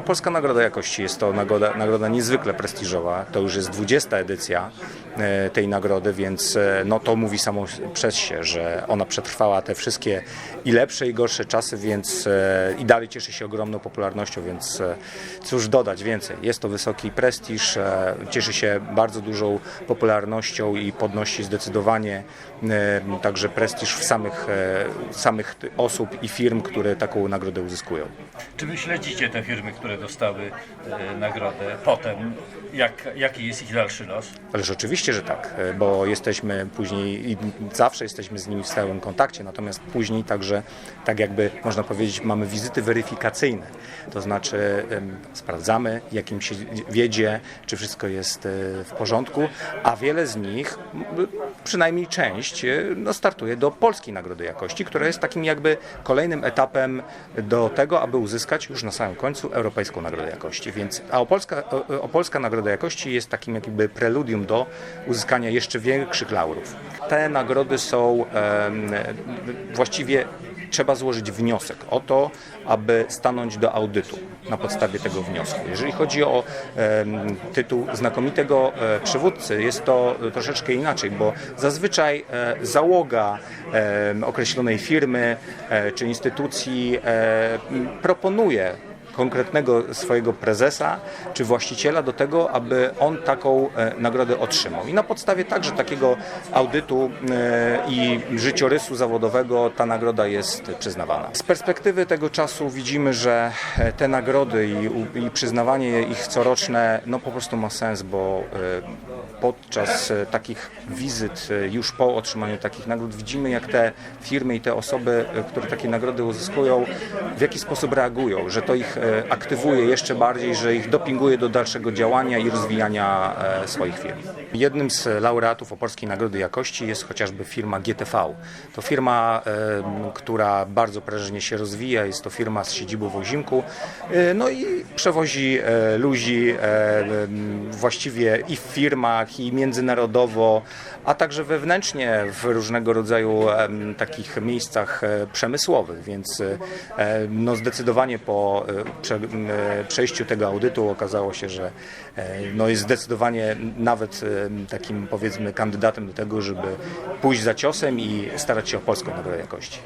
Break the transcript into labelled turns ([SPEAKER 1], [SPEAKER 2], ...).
[SPEAKER 1] Polska Nagroda Jakości jest to nagroda, nagroda niezwykle prestiżowa. To już jest 20 edycja tej nagrody, więc e, no, to mówi samo przez się, że ona przetrwała te wszystkie i lepsze i gorsze czasy, więc e, i dalej cieszy się ogromną popularnością, więc e, cóż dodać więcej. Jest to wysoki prestiż, e, cieszy się bardzo dużą popularnością i podnosi zdecydowanie e, także prestiż w samych, e, samych osób i firm, które taką nagrodę uzyskują.
[SPEAKER 2] Czy wy śledzicie te firmy, które dostały e, nagrodę potem? Jak, jaki jest ich dalszy los?
[SPEAKER 1] Ależ oczywiście, że tak, e, bo jesteśmy później i zawsze jesteśmy z nimi w stałym kontakcie, natomiast później także, tak jakby można powiedzieć, mamy wizyty weryfikacyjne. To znaczy sprawdzamy, jakim się wiedzie, czy wszystko jest e, w porządku, a wiele z nich, przynajmniej część, e, no, startuje do Polskiej Nagrody Jakości, która jest takim jakby kolejnym etapem do tego, aby uzyskać już na samym końcu Europejską Nagrodę Jakości. Więc, a Opolska, Opolska Nagroda Jakości jest takim jakby preludium do uzyskania jeszcze większych laurów. Te nagrody są em, właściwie trzeba złożyć wniosek o to, aby stanąć do audytu na podstawie tego wniosku. Jeżeli chodzi o em, tytuł znakomitego e, przywódcy, jest to e, troszeczkę inaczej, bo zazwyczaj e, załoga określonej firmy e, czy instytucji e, proponuje konkretnego swojego prezesa czy właściciela do tego, aby on taką e, nagrodę otrzymał. I na podstawie także takiego audytu e, i życiorysu zawodowego ta nagroda jest przyznawana. Z perspektywy tego czasu widzimy, że e, te nagrody i, przyznawanie ich coroczne no po prostu ma sens, bo podczas takich wizyt, już po otrzymaniu takich nagród widzimy jak te firmy i te osoby, które takie nagrody uzyskują, w jaki sposób reagują, że to ich aktywuje jeszcze bardziej, że ich dopinguje do dalszego działania i rozwijania e, swoich firm. Jednym z laureatów Opolskiej Nagrody Jakości jest chociażby firma GTV. To firma, e, która bardzo prężnie się rozwija, jest to firma z siedzibą w Ozimku, e, no i przewozi e, ludzi e, właściwie i w firmach, i międzynarodowo, a także wewnętrznie w różnego rodzaju takich miejscach e, przemysłowych, więc e, no zdecydowanie po e, prze, e, przejściu tego audytu okazało się, że e, no jest zdecydowanie nawet em, takim powiedzmy kandydatem do tego, żeby pójść za ciosem i starać się o polską nagrodę jakości.